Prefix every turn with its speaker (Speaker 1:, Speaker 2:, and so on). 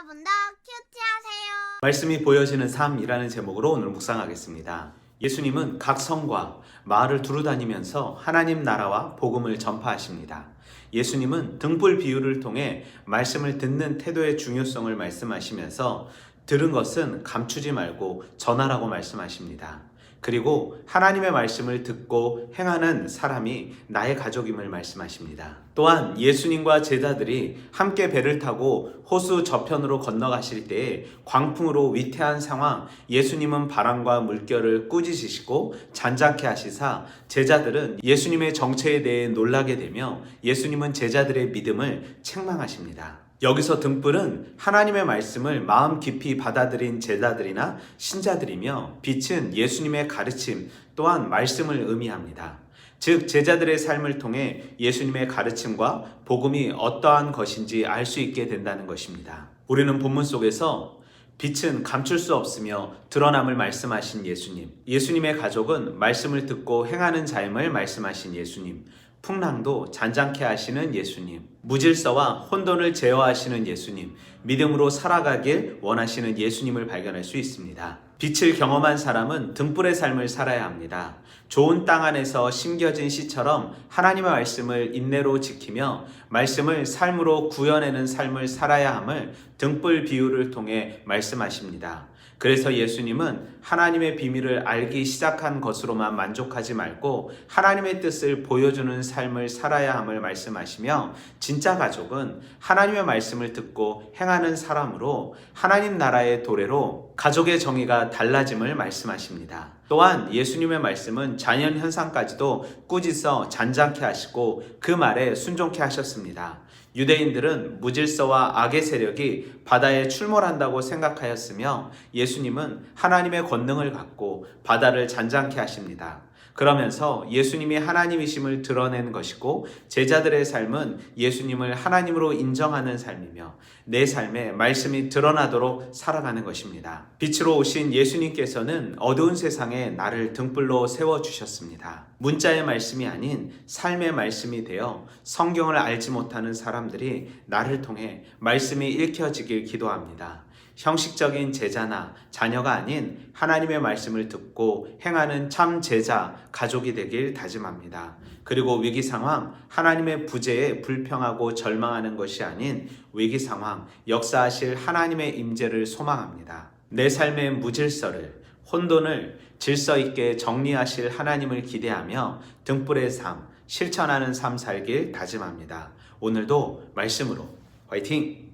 Speaker 1: 여러분도 큐티하세요.
Speaker 2: 말씀이 보여지는 삶이라는 제목으로 오늘 묵상하겠습니다. 예수님은 각 성과 마을을 두루 다니면서 하나님 나라와 복음을 전파하십니다. 예수님은 등불 비유를 통해 말씀을 듣는 태도의 중요성을 말씀하시면서 들은 것은 감추지 말고 전하라고 말씀하십니다. 그리고 하나님의 말씀을 듣고 행하는 사람이 나의 가족임을 말씀하십니다. 또한 예수님과 제자들이 함께 배를 타고 호수 저편으로 건너가실 때에 광풍으로 위태한 상황, 예수님은 바람과 물결을 꾸짖으시고 잔잔케 하시사 제자들은 예수님의 정체에 대해 놀라게 되며 예수님은 제자들의 믿음을 책망하십니다. 여기서 등불은 하나님의 말씀을 마음 깊이 받아들인 제자들이나 신자들이며 빛은 예수님의 가르침 또한 말씀을 의미합니다. 즉 제자들의 삶을 통해 예수님의 가르침과 복음이 어떠한 것인지 알 수 있게 된다는 것입니다. 우리는 본문 속에서 빛은 감출 수 없으며 드러남을 말씀하신 예수님. 예수님의 가족은 말씀을 듣고 행하는 자임을 말씀하신 예수님. 풍랑도 잔잔케 하시는 예수님. 무질서와 혼돈을 제어하시는 예수님. 믿음으로 살아가길 원하시는 예수님을 발견할 수 있습니다. 빛을 경험한 사람은 등불의 삶을 살아야 합니다. 좋은 땅 안에서 심겨진 씨처럼 하나님의 말씀을 인내로 지키며 말씀을 삶으로 구현해낸 삶을 살아야 함을 등불 비유를 통해 말씀하십니다. 그래서 예수님은 하나님의 비밀을 알기 시작한 것으로만 만족하지 말고 하나님의 뜻을 보여주는 삶을 살아야 함을 말씀하시며 진짜 가족은 하나님의 말씀을 듣고 행하는 사람으로 하나님 나라의 도래로 가족의 정의가 달라짐을 말씀하십니다. 또한 예수님의 말씀은 자연 현상까지도 꾸짖어 잔잔케 하시고 그 말에 순종케 하셨습니다. 유대인들은 무질서와 악의 세력이 바다에 출몰한다고 생각하였으며 예수님은 하나님의 권능을 갖고 바다를 잔잔케 하십니다. 그러면서 예수님이 하나님이심을 드러내는 것이고 제자들의 삶은 예수님을 하나님으로 인정하는 삶이며 내 삶에 말씀이 드러나도록 살아가는 것입니다. 빛으로 오신 예수님께서는 어두운 세상에 나를 등불로 세워 주셨습니다. 문자의 말씀이 아닌 삶의 말씀이 되어 성경을 알지 못하는 사람들이 나를 통해 말씀이 읽혀지길 기도합니다. 형식적인 제자나 자녀가 아닌 하나님의 말씀을 듣고 행하는 참 제자, 가족이 되길 다짐합니다. 그리고 위기 상황, 하나님의 부재에 불평하고 절망하는 것이 아닌 위기 상황, 역사하실 하나님의 임재를 소망합니다. 내 삶의 무질서를, 혼돈을 질서 있게 정리하실 하나님을 기대하며 등불의 삶, 실천하는 삶 살길 다짐합니다. 오늘도 말씀으로 화이팅!